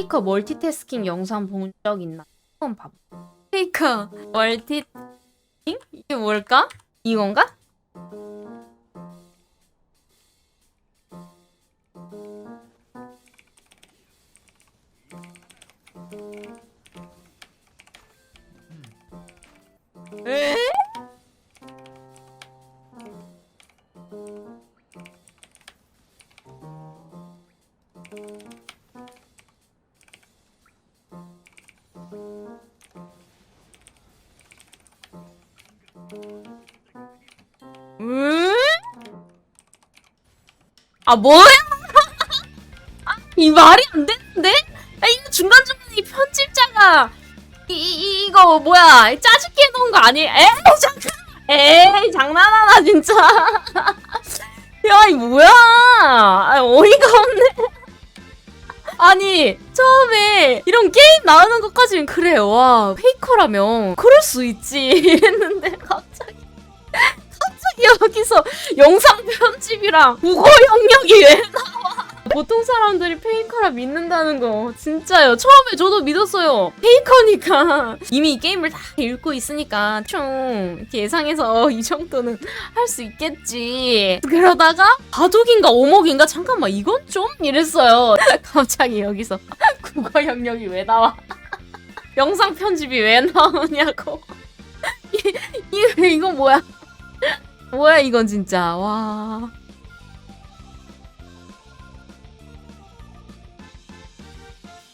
페이커 멀티태스킹 영상 본 적 있나? 한번 봐봐. 페이커 멀티태스킹? 이게 뭘까? 이건가? 에? 음? 아 뭐야? 이 말이 안 되는데? 아 이거 중간 중간에 이 편집자가 이, 이 이거 뭐야 짜증게 해놓은 거 아니에요? 에이 잠깐 에이 장난하나 진짜 야 이 뭐야 아니 처음에 이런 게임 나오는 것까지는 그래 와 페이커라면 그럴 수 있지 이랬는데 갑자기 갑자기 여기서 영상 편집이랑 국어 영역이 왜 나와? 보통 사람들이 페이커라 믿는다는 거 진짜요. 처음에 저도 믿었어요. 페이커니까 이미 게임을 다 읽고 있으니까 총 이렇게 예상해서 이 정도는 할 수 있겠지. 그러다가 바둑인가 오목인가 잠깐만 이건 좀 이랬어요. 갑자기 여기서 국어 영역이 왜 나와? 영상 편집이 왜 나오냐고. 이, 이, 이거 뭐야? 뭐야 이건 진짜 와